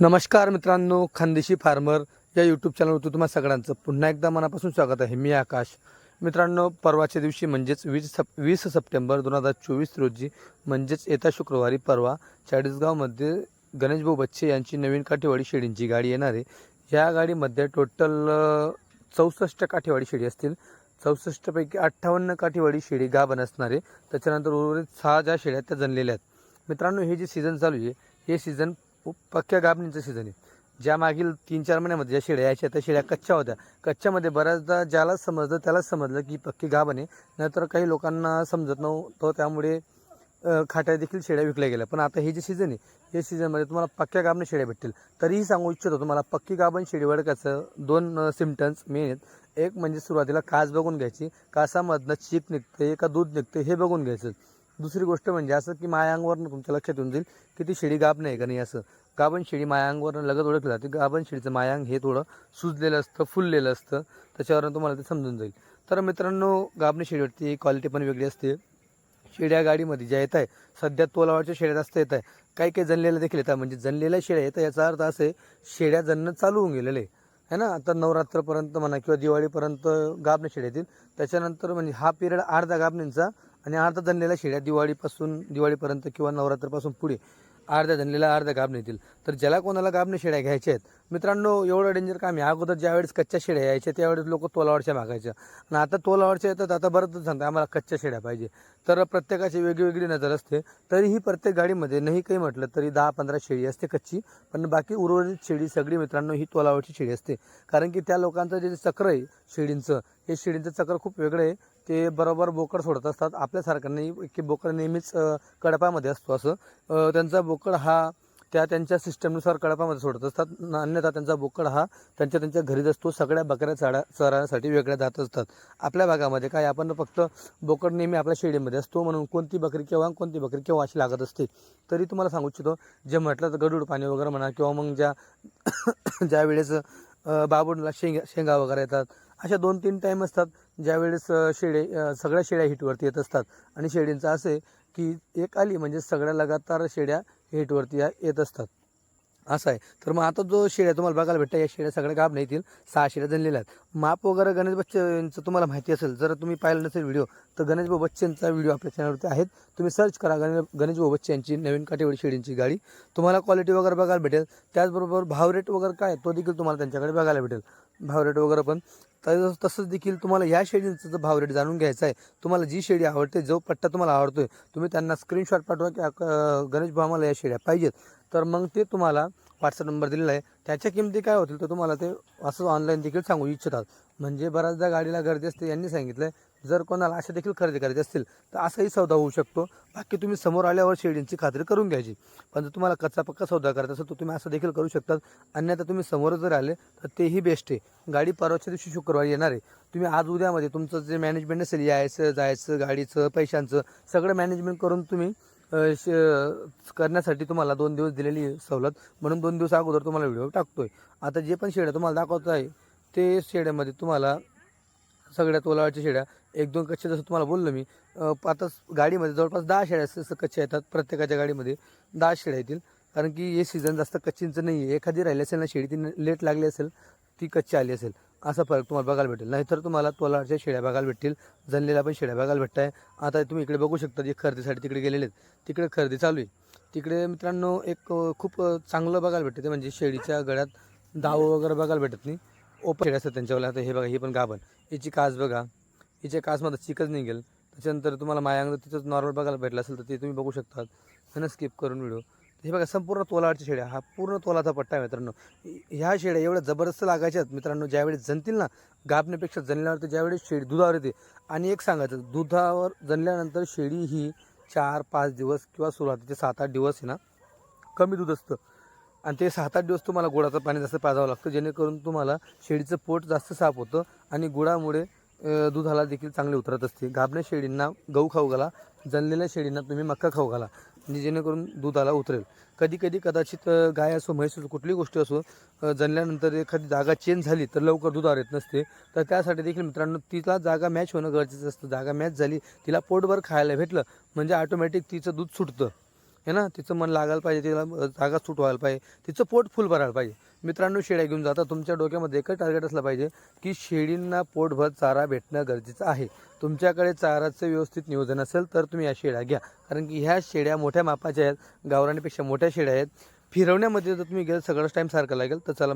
नमस्कार मित्रांनो खानदेशी फार्मर या यूट्यूब चॅनलवरती तुम्हा सगळ्यांचं पुन्हा एकदा मनापासून स्वागत आहे. मी आकाश. मित्रांनो परवाच्या दिवशी म्हणजेच वीस सप वीस सप्टेंबर दोन हजार चोवीस रोजी म्हणजेच येत्या शुक्रवारी परवा चाळीसगावमध्ये गणेशभाऊ बच्चे यांची नवीन काठेवाडी शेळींची गाडी येणार आहे. या गाडीमध्ये टोटल चौसष्ट काठेवाडी शेळी असतील. चौसष्टपैकी अठ्ठावन्न काठीवाडी शेळी गाभण असणार आहे. त्याच्यानंतर उर्वरित सहा ज्या शेळ्या त्या जनलेल्या आहेत. मित्रांनो हे जे सीझन चालू आहे हे सीझन पक्क्या गाभणीचं सीझन आहे. ज्या मागील तीन चार महिन्यामध्ये ज्या शेळ्या यायच्या त्या शेळ्या कच्च्या होत्या. कच्च्यामध्ये बऱ्याचदा ज्याला समजलं त्यालाच समजलं की पक्की गाभण आहे. नाहीतर काही लोकांना समजत नव्हतं त्यामुळे खाट्या देखील शेळ्या विकल्या गेल्या. पण आता हे जे सीझन आहे हे सीझनमध्ये तुम्हाला पक्क्या गाभण शेळ्या भेटतील. तरीही सांगू इच्छितो तुम्हाला पक्की गाभण शेळी वडकाचं दोन सिमटम्स मेन आहेत. एक म्हणजे सुरुवातीला कास बघून घ्यायची. कासामधनं चीक निघते का दूध निघते हे बघून घ्यायचं. दुसरी गोष्ट म्हणजे असं की मायांगवरनं तुमच्या लक्षात येऊन जाईल की ती शेळी गाब नाही का नाही असं. गाभण शेळी मायांगवरनं लगत ओळखलं जाते. गाभण शेळीचं मायांग हे थोडं सुजलेलं असतं फुललेलं असतं. त्याच्यावरनं तुम्हाला ते समजून जाईल. तर मित्रांनो गाभणी शेळीवरती क्वालिटी पण वेगळी असते. शेळ्या गाडीमध्ये ज्या येत आहे सध्या तोलावाच्या शेळ्या जास्त येत आहे काही काही जनलेल्या देखील येतात. म्हणजे जनलेल्या शेळ्या येतात याचा अर्थ असं शेड्या शेळ्या जणणं चालू होऊन गेलेले आहे. है ना? आता नवरात्रपर्यंत म्हणा किंवा दिवाळीपर्यंत गाभणे शेळ्या येतील. त्याच्यानंतर म्हणजे हा पिरियड अर्धा गाभणींचा आणि अर्धा धनलेल्या शेळ्या दिवाळीपासून दिवाळीपर्यंत किंवा नवरात्रपासून पुढे अर्ध्या जनलेल्या अर्ध्या गाब नेतील तर ज्याला कोणाला गाबने शेळ्या घ्यायच्या आहेत मित्रांनो एवढं डेंजर काम आहे. अगोदर ज्यावेळेस कच्च्या शेड्या यायच्या त्यावेळेस लोक तोलावरच्या मागायच्या आणि आता तोलावरच्या येतात आता बरंच सांगतात आम्हाला कच्च्या शेड्या पाहिजे. तर प्रत्येकाची वेगळी नजर असते. तरीही प्रत्येक गाडीमध्ये नाही काही म्हटलं तरी दहा पंधरा शेळी असते कच्ची. पण बाकी उर्वरित शेळी सगळी मित्रांनो ही तोलावरची शेळी असते. कारण की त्या लोकांचं जे चक्र आहे शेळींचं हे शेळींचं चक्र खूप वेगळं आहे. ते बरोबर बोकड सोडत असतात. आपल्यासारखं नाही की बोकड नेहमीच कडपामध्ये असतो असं. त्यांचा बोकड हा त्या त्यांच्या सिस्टमनुसार कळपामध्ये सोडत असतात. अन्यथा त्यांचा बोकड हा त्यांच्या त्यांच्या घरीच असतो. सगळ्या बकऱ्या चाडा चरासाठी वेगळ्या जात असतात. आपल्या भागामध्ये काय आपण फक्त बोकड नेहमी आपल्या शेडीमध्ये असतो म्हणून कोणती बकरी केव्हा कोणती बकरी केव्हा अशी लागत असते तरी तुम्हाला सांगू इच्छितो जे म्हटलं तर गडूड पाणी वगैरे म्हणा किंवा मग ज्या ज्या वेळेस शेंगा शेंगा वगैरे येतात अशा दोन तीन टाईम असतात ज्यावेळेस शेळे सगळ्या शेळ्या हिटवरती येत असतात. आणि शेळींचं असं आहे की एक आली म्हणजे सगळ्या लगातार शेळ्या हेटवरती या- येत असतात. असं आहे. तर मग आता जो शेळ्या तुम्हाला बघायला भेटतं या शेळ्या सगळ्या गाभ नाही येतील. सहा शेळ्या जणलेल्या आहेत. माप वगैरे गणेश बच्चनचं तुम्हाला माहिती असेल जर तुम्ही पाहिलं नसेल व्हिडिओ तर गणेश भाऊ व्हिडिओ आपल्या चॅनलवरती आहेत. तुम्ही सर्च करा गणेश गणेश भाऊ यांची नवीन काटेवाडी शेळींची गाडी. तुम्हाला क्वालिटी वगैरे बघायला भेटेल. त्याचबरोबर भाव रेट वगैरे काय तो देखील तुम्हाला त्यांच्याकडे बघायला भेटेल. भाव रेट वगैरे पण. तर तसंच देखील तुम्हाला या शेडींचं जर भाव रेट जाणून घ्यायचा आहे तुम्हाला जी शेडी आवडते जो पट्टा तुम्हाला आवडतो आहे तुम्ही त्यांना स्क्रीनशॉट पाठवा की गणेश भाऊ आम्हाला या शेड्या पाहिजेत. तर मग ते तुम्हाला व्हॉट्सअप नंबर दिलेला आहे. त्याच्या किमती काय होतील तर तुम्हाला ते असं ऑनलाईन देखील सांगू इच्छितात. म्हणजे बऱ्याचदा गाडीला गर्दी असते यांनी सांगितलं जर कोणाला अशा देखील खरेदी करायची असतील तर असाही सौदा होऊ शकतो. बाकी तुम्ही समोर आल्यावर शेडींची खात्री करून घ्यायची. पण जर तुम्हाला कच्चा पक्का सौदा करायचा असेल तर तुम्ही असं देखील करू शकतात. अन्यथा तुम्ही समोर जर आले तर तेही बेस्ट आहे. गाडी परवाच्या दिवशी शुक्रवारी येणार आहे. तुम्ही आज उद्यामध्ये तुमचं जे मॅनेजमेंट असेल यायचं जायचं गाडीचं पैशांचं सगळं मॅनेजमेंट करून तुम्ही करण्यासाठी तुम्हाला दोन दिवस दिलेली आहे सवलत. म्हणून दोन दिवस अगोदर तुम्हाला व्हिडिओ टाकतोय. आता जे पण शेड तुम्हाला दाखवत आहे ते शेड्यामध्ये तुम्हाला सगळ्या तोलावरच्या शेड्या एक दोन कच्चे जसं तुम्हाला बोललो मी आता गाडीमध्ये जवळपास दहा शेड्या असं कच्च्या येतात प्रत्येकाच्या गाडीमध्ये दहा शेड्या येतील. कारण की हे सीझन जास्त कच्चींचं नाही आहे एखादी राहिली असेल ना शेडी ती लेट लागली असेल ती कच्ची आली असेल. असा फरक तुम्हाला बघायला भेटेल. नाहीतर तुम्हाला तोलाडच्या शेड्या बघायला भेटतील जनलेला पण शेड्या बघायला भेटत आहे आता तुम्ही इकडे बघू शकता जे खरेदीसाठी तिकडे गेलेले आहेत. तिकडे खरेदी चालू आहे. तिकडे मित्रांनो एक खूप चांगलं बघायला भेटतं. ते म्हणजे शेळीच्या गळ्यात दावं वगैरे बघायला भेटत नाही. ओपन शेड असतात त्यांच्यावाला. आता हे बघा हे पण गाभण. याची कास बघा. हिच्या कासमध्ये चिकच निघेल. त्याच्यानंतर तुम्हाला मायांग तिथंच नॉर्मल बघायला भेटलं असेल तर ते तुम्ही बघू शकतात. त्यांना स्किप करून व्हिडिओ हे बघा संपूर्ण तोलावरच्या शेड्या. हा पूर्ण तोलाचा पट्टा आहे मित्रांनो. ह्या शेड्या एवढ्या जबरदस्त लागायच्या आहेत मित्रांनो. ज्यावेळेस जनतील ना गाभण्यापेक्षा जनल्यानंतर ज्यावेळेस शेळी दुधावर येते. आणि एक सांगायचं दुधावर जनल्यानंतर शेळी ही चार पाच दिवस किंवा सुरुवातीचे सात आठ दिवस आहे ना कमी दूध असतं. आणि ते सात आठ दिवस तुम्हाला गुळाचं पाणी जास्त पाजावं लागतं जेणेकरून तुम्हाला शेळीचं पोट जास्त साफ होतं आणि गुळामुळे दुधाला देखील चांगले उतरत असते. गाभण्या शेळींना गहू खाऊ घाला जणलेल्या शेळींना तुम्ही मक्का खाऊ घाला म्हणजे जेणेकरून दुधाला उतरेल. कधी कधी कदाचित गाय असो म्हैस असो कुठली गोष्ट असो जणल्यानंतर एखादी जागा चेंज झाली तर लवकर दुधावर येत नसते. तर त्यासाठी देखील मित्रांनो तिला जागा मॅच होणं गरजेचं असतं. जागा मॅच झाली तिला पोटभर खायला भेटलं म्हणजे ऑटोमॅटिक तिचं दूध सुटतं. आहे ना तिचं मन लागायला पाहिजे तिला जागा सूट व्हायला पाहिजे तिचं पोट फुल भरायला पाहिजे. मित्रांनो शेळ्या घेऊन जाता तुमच्या डोक्यामध्ये एकच टार्गेट असलं पाहिजे की शेळींना पोटभर चारा भेटणं गरजेचं आहे. तुमच्याकडे चाराचं व्यवस्थित नियोजन असेल तर तुम्ही या शेळ्या घ्या. कारण की ह्या शेळ्या मोठ्या मापाच्या आहेत गावरानीपेक्षा मोठ्या शेळ्या आहेत. फिरवण्यामध्ये जर तुम्ही गेलं सगळंच टाईम सारखं लागेल तर चला